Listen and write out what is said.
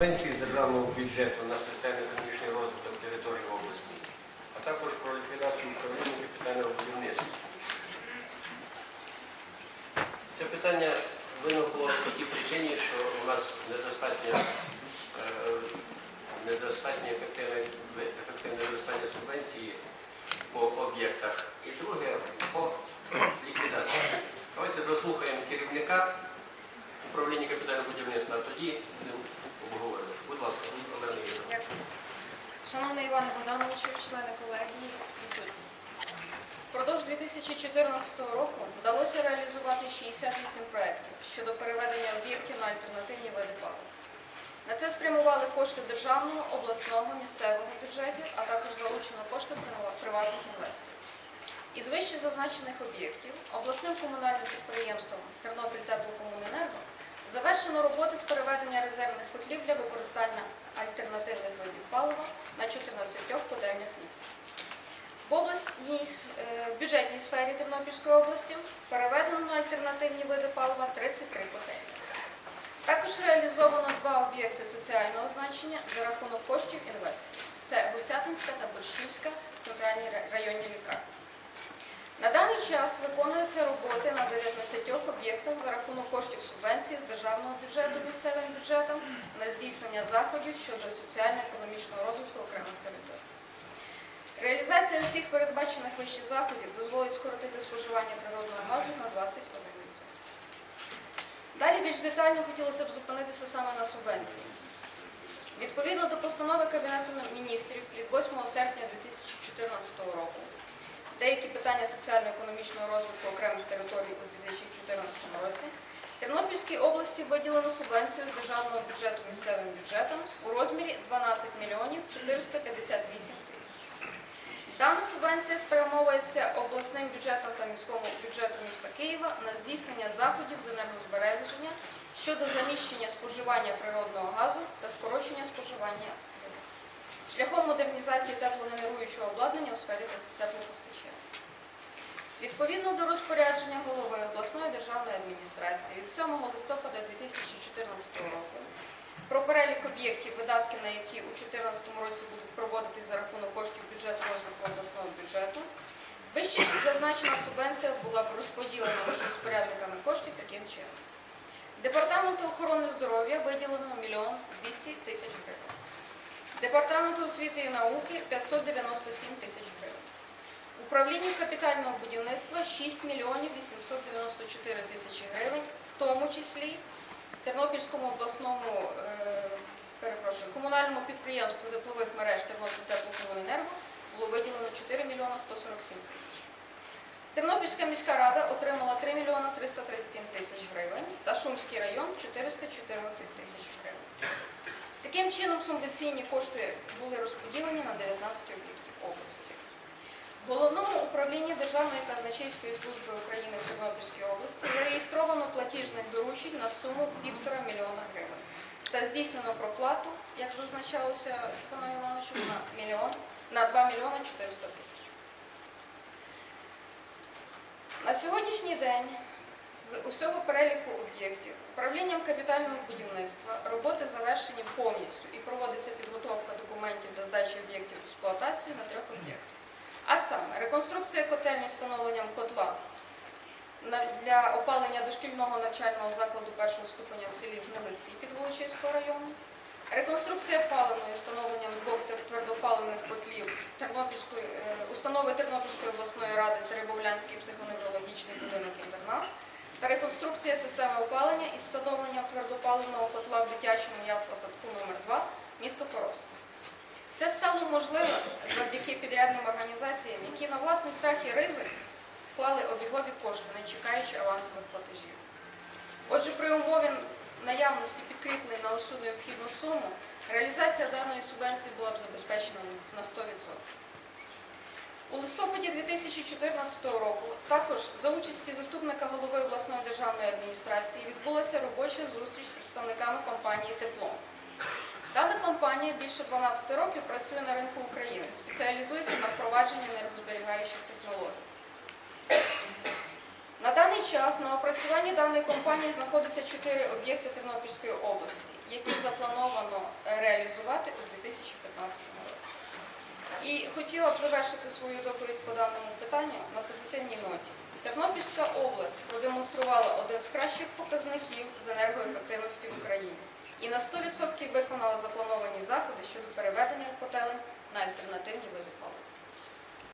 З державного бюджету на соціально-економічний розвиток території області, а також про ліквідацію управління капітального будівництва. Це питання виникло по тій причині, що у нас недостатньо, е, недостатньо ефективне, ефективне використання субвенції по об'єктах. І друге по ліквідації. Давайте заслухаємо керівника управління капітального будівництва, а тоді обговорювати. Будь ласка, Олена. Дякую. Шановний Іване Богдановичу, члени колегії, присутні. Впродовж 2014 року вдалося реалізувати 68 проєктів щодо переведення об'єктів на альтернативні види палива. На це спрямували кошти державного, обласного, місцевого бюджетів, а також залучено кошти приватних інвесторів. Із вище зазначених об'єктів обласним комунальним підприємством Тернопіль Теплокомуненерго завершено роботи з переведення резервних котлів для використання альтернативних видів палива на 14 котельнях міста. В обласній е, в бюджетній сфері Тернопільської області переведено на альтернативні види палива 33 котельні. Також реалізовано два об'єкти соціального значення за рахунок коштів інвесторів. Це Гусятинська та Борщівська центральні районні лікарні. На даний час виконуються роботи на 19 об'єктах за рахунок коштів субвенції з державного бюджету місцевим бюджетом на здійснення заходів щодо соціально-економічного розвитку окремих територій. Реалізація усіх передбачених вище заходів дозволить скоротити споживання природного газу на 21%. Далі більш детально хотілося б зупинитися саме на субвенції. Відповідно до постанови Кабінету міністрів від 8 серпня 2014 року деякі питання соціально-економічного розвитку окремих територій у 2014 році Тернопільській області виділено субвенцію з державного бюджету місцевим бюджетом у розмірі 12 мільйонів 458 тисяч. Дана субвенція спрямовується обласним бюджетом та міському бюджету міста Києва на здійснення заходів з енергозбереження щодо заміщення споживання природного газу та скорочення споживання шляхом модернізації теплогенеруючого обладнання у сфері теплопостачання. Відповідно до розпорядження голови обласної державної адміністрації від 7 листопада 2014 року про перелік об'єктів, видатки на які у 2014 році будуть проводитись за рахунок коштів бюджету розвитку обласного бюджету, вище зазначена субвенція була б розподілена між розпорядниками коштів таким чином. Департаменту охорони здоров'я виділено 1 мільйон 200 тисяч гривень. Департаменту освіти і науки 597 тисяч гривень. Управлінню капітального будівництва 6 мільйонів 894 тисячі гривень, в тому числі Тернопільському обласному е, перепрошую, комунальному підприємству теплових мереж Тернопіль Теплокомуненерго було виділено 4 мільйона 147 тисяч. Тернопільська міська рада отримала 3 мільйона 337 тисяч гривень та Шумський район 414 тисяч гривень. Таким чином, субвенційні кошти були розподілені на 19 об'єктів області. В Головному управлінні Державної казначейської служби України в Тернопільській області зареєстровано платіжних доручень на суму 1,5 мільйона гривень та здійснено проплату, як зазначалося Степаном Івановичем, на 2 мільйони 400 тисяч. На сьогоднішній день з усього переліку об'єктів управлінням капітального будівництва роботи завершені повністю і проводиться підготовка документів для здачі об'єктів в експлуатацію на трьох об'єктах. А саме реконструкція котельні встановленням котла для опалення дошкільного навчального закладу першого ступеня в селі Гнилиці Підволочиського району, реконструкція паливної з встановленням двох твердопаливних котлів Тернопільської е, установи Тернопільської обласної ради Теребовлянський психоневрологічний будинок інтернат та реконструкція системи опалення із встановленням твердопаливного котла в дитячому ясла садку номер 2 місто Коростень. Це стало можливим завдяки підрядним організаціям, які на власний страх і ризик вклали обігові кошти, не чекаючи авансових платежів. Отже, при умові наявності підкріплень на усю необхідну суму, реалізація даної субвенції була б забезпечена на 100%. У листопаді 2014 року також за участі заступника голови обласної державної адміністрації відбулася робоча зустріч з представниками компанії Тепло. Дана компанія більше 12 років працює на ринку України, спеціалізується на впровадженні енергозберігаючих технологій. На даний час на опрацюванні даної компанії знаходиться чотири об'єкти Тернопільської області, які заплановано реалізувати у 2015 році. І хотіла б завершити свою доповідь по даному питанню на позитивній ноті. Тернопільська область продемонструвала один з кращих показників з енергоефективності в Україні і на 100% виконала заплановані заходи щодо переведення котелень на альтернативні види палива.